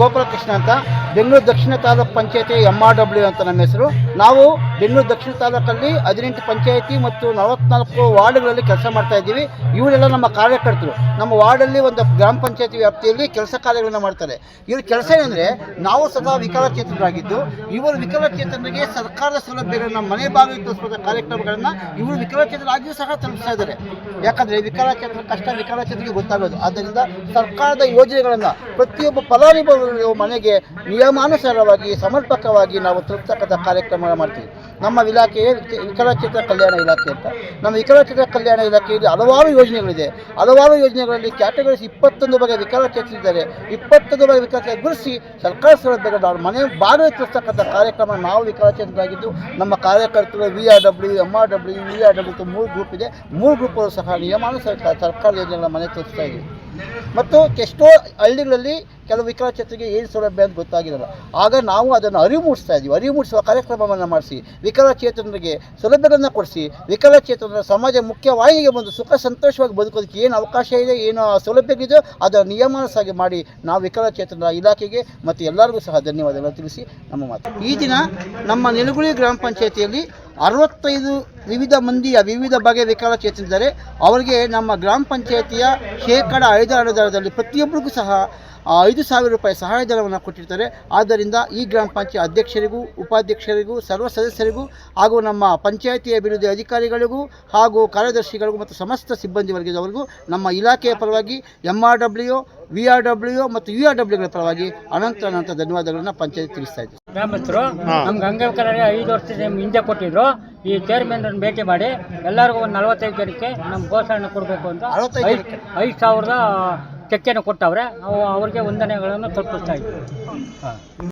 ಗೋಪಾಲಕೃಷ್ಣ ಅಂತ, ಬೆಂಗಳೂರು ದಕ್ಷಿಣ ತಾಲೂಕು ಪಂಚಾಯತಿ ಎಂ ಆರ್ ಡಬ್ಲ್ಯೂ ಅಂತ ನಮ್ಮ ಹೆಸರು. ನಾವು ಬೆಂಗಳೂರು ದಕ್ಷಿಣ ತಾಲೂಕಲ್ಲಿ ಹದಿನೆಂಟು ಪಂಚಾಯತಿ ಮತ್ತು ನಲವತ್ನಾಲ್ಕು ವಾರ್ಡ್ಗಳಲ್ಲಿ ಕೆಲಸ ಮಾಡ್ತಾ ಇದ್ದೀವಿ. ಇವರೆಲ್ಲ ನಮ್ಮ ಕಾರ್ಯಕರ್ತರು. ನಮ್ಮ ವಾರ್ಡಲ್ಲಿ ಒಂದು ಗ್ರಾಮ ಪಂಚಾಯತಿ ವ್ಯಾಪ್ತಿಯಲ್ಲಿ ಕೆಲಸ ಕಾರ್ಯಗಳನ್ನು ಮಾಡ್ತಾರೆ. ಇವ್ರ ಕೆಲಸ ಏನಂದರೆ, ನಾವು ಸದಾ ವಿಕಲಚೇತನರಾಗಿದ್ದು ಇವರು ವಿಕಲಚೇತನರಿಗೆ ಸರ್ಕಾರದ ಸೌಲಭ್ಯಗಳನ್ನ, ಮನೆ ಬಾಗಿಲು ತಲುಪಿಸುವ ಕಾರ್ಯಕ್ರಮಗಳನ್ನು ಇವರು ವಿಕಲಚೇತನರಾಗಿಯೂ ಸಹ ತಲುಪಿಸ್ತಾ ಇದ್ದಾರೆ. ಯಾಕಂದರೆ ವಿಕಲಚೇತನ ಕಷ್ಟ ವಿಕಲಚೇತನಿಗೆ ಗೊತ್ತಾಗೋದು. ಆದ್ದರಿಂದ ಸರ್ಕಾರದ ಯೋಜನೆಗಳನ್ನು ಪ್ರತಿಯೊಬ್ಬ ಫಲಾನುಭವಿಗಳು ಮನೆಗೆ ನಿಯಮಾನುಸಾರವಾಗಿ, ಸಮರ್ಪಕವಾಗಿ ನಾವು ತಲುಪ್ತಕ್ಕಂಥ ಕಾರ್ಯಕ್ರಮ ಮಾಡ್ತೀವಿ. ನಮ್ಮ ಇಲಾಖೆಯೇ ವಿಕಲಚಿತ್ರ ಕಲ್ಯಾಣ ಇಲಾಖೆ ಅಂತ. ನಮ್ಮ ವಿಕಲಚೇತನ ಕಲ್ಯಾಣ ಇಲಾಖೆಯಲ್ಲಿ ಹಲವಾರು ಯೋಜನೆಗಳಿದೆ. ಹಲವಾರು ಯೋಜನೆಗಳಲ್ಲಿ ಕ್ಯಾಟಗರೀಸ್ ಇಪ್ಪತ್ತೊಂದು ಬಗೆಯ ವಿಕಲಚೇತರಿದ್ದಾರೆ ಇಪ್ಪತ್ತೊಂದು ಬಗೆಯ ವಿಕಲಚೇತ ಗುರುಸಿ ಸರ್ಕಾರ ಸೌಲಭ್ಯಗಳು ಅವ್ರ ಮನೆ ಬಾಗಿಲು ತಲುಪಿಸ್ತಕ್ಕಂಥ ಕಾರ್ಯಕ್ರಮ ನಾವು ವಿಕಲಚೇತರಾಗಿದ್ದು ನಮ್ಮ ಕಾರ್ಯಕರ್ತರು V R W M R W V R W ಮೂರು ಗ್ರೂಪ್ ಇದೆ. ಮೂರು ಗ್ರೂಪ್ಗಳು ಸಹ ನಿಯಮಾನುಸಾರ ಸರ್ಕಾರ ಯೋಜನೆಗಳ ಮನೆ ತೋರಿಸ್ತಾ ಇದೆ. ಮತ್ತು ಎಷ್ಟೋ ಹಳ್ಳಿಗಳಲ್ಲಿ ಕೆಲವು ವಿಕಲಚೇತರಿಗೆ ಏನು ಸೌಲಭ್ಯ ಅಂತ ಗೊತ್ತಾಗಿರಲ್ಲ. ಆಗ ನಾವು ಅದನ್ನು ಅರಿವು ಮೂಡಿಸ್ತಾ ಇದ್ದೀವಿ. ಅರಿವು ಮೂಡಿಸುವ ಕಾರ್ಯಕ್ರಮವನ್ನು ಮಾಡಿಸಿ, ವಿಕಲಚೇತನರಿಗೆ ಸೌಲಭ್ಯಗಳನ್ನು ಕೊಡಿಸಿ, ವಿಕಲಚೇತನರ ಸಮಾಜ ಮುಖ್ಯವಾಹಿನಿಗೆ ಬಂದು ಸುಖ ಸಂತೋಷವಾಗಿ ಬದುಕೋದಕ್ಕೆ ಏನು ಅವಕಾಶ ಇದೆ, ಏನು ಸೌಲಭ್ಯಗಳಿದೆಯೋ ಅದರ ನಿಯಮಾನುಸಾಗಿ ಮಾಡಿ ನಾವು ವಿಕಲಚೇತನರ ಇಲಾಖೆಗೆ ಮತ್ತು ಎಲ್ಲರಿಗೂ ಸಹ ಧನ್ಯವಾದಗಳನ್ನು ತಿಳಿಸಿ ನಮ್ಮ ಮಾತು. ಈ ದಿನ ನಮ್ಮ ನಿಲುಗುಳಿ ಗ್ರಾಮ ಪಂಚಾಯತಿಯಲ್ಲಿ ಅರವತ್ತೈದು ವಿವಿಧ ಮಂದಿಯ ವಿವಿಧ ಬಗೆಯ ವಿಕಲಚೇತನಿದ್ದಾರೆ ಅವರಿಗೆ ನಮ್ಮ ಗ್ರಾಮ ಪಂಚಾಯತಿಯ ಶೇಕಡ ಐದರ ಅನುದಾನದಲ್ಲಿ ಪ್ರತಿಯೊಬ್ಬರಿಗೂ ಸಹ ಐದು ಸಾವಿರ ರೂಪಾಯಿ ಸಹಾಯಧನವನ್ನು ಕೊಟ್ಟಿರ್ತಾರೆ. ಆದ್ದರಿಂದ ಈ ಗ್ರಾಮ ಪಂಚಾಯತ್ ಅಧ್ಯಕ್ಷರಿಗೂ, ಉಪಾಧ್ಯಕ್ಷರಿಗೂ, ಸರ್ವ ಸದಸ್ಯರಿಗೂ ಹಾಗೂ ನಮ್ಮ ಪಂಚಾಯತಿ ಅಭಿವೃದ್ಧಿ ಅಧಿಕಾರಿಗಳಿಗೂ ಹಾಗೂ ಕಾರ್ಯದರ್ಶಿಗಳಿಗೂ ಮತ್ತು ಸಮಸ್ತ ಸಿಬ್ಬಂದಿ ವರ್ಗದವರಿಗೂ ನಮ್ಮ ಇಲಾಖೆಯ ಪರವಾಗಿ M R W V R W ಮತ್ತು ಯು ಆರ್ ಡಬ್ಲ್ಯೂಗಳ ಪರವಾಗಿ ಅನಂತ ಅನಂತ ಧನ್ಯವಾದಗಳನ್ನು ಪಂಚಾಯತ್ ತಿಳಿಸ್ತಾ ಇದ್ದೀವಿ ಗ್ರಾಮಸ್ಥರು ನಮ್ಗೆ ಅಂಗವಿಕಲರಿಗೆ ಐದು ವರ್ಷದ ಹಿಂದೆ ಕೊಟ್ಟಿದ್ರು. ಈ ಚೇರ್ಮನ್ ಭೇಟಿ ಮಾಡಿ ಎಲ್ಲರಿಗೂ ಒಂದು ನಲವತ್ತೈದು ಜನಕ್ಕೆ ನಮ್ಮ ಘೋಷಣೆ ಕೊಡಬೇಕು ಅಂತ. ಐದು ಸಾವಿರದ ಚೆಕ್ಕನ್ನು ಕೊಟ್ಟವ್ರೆ. ಅವು ಅವ್ರಿಗೆ ವಂದನೆಗಳನ್ನು ತಲುಪಿಸ್ತಾ ಇದ್ದೀವಿ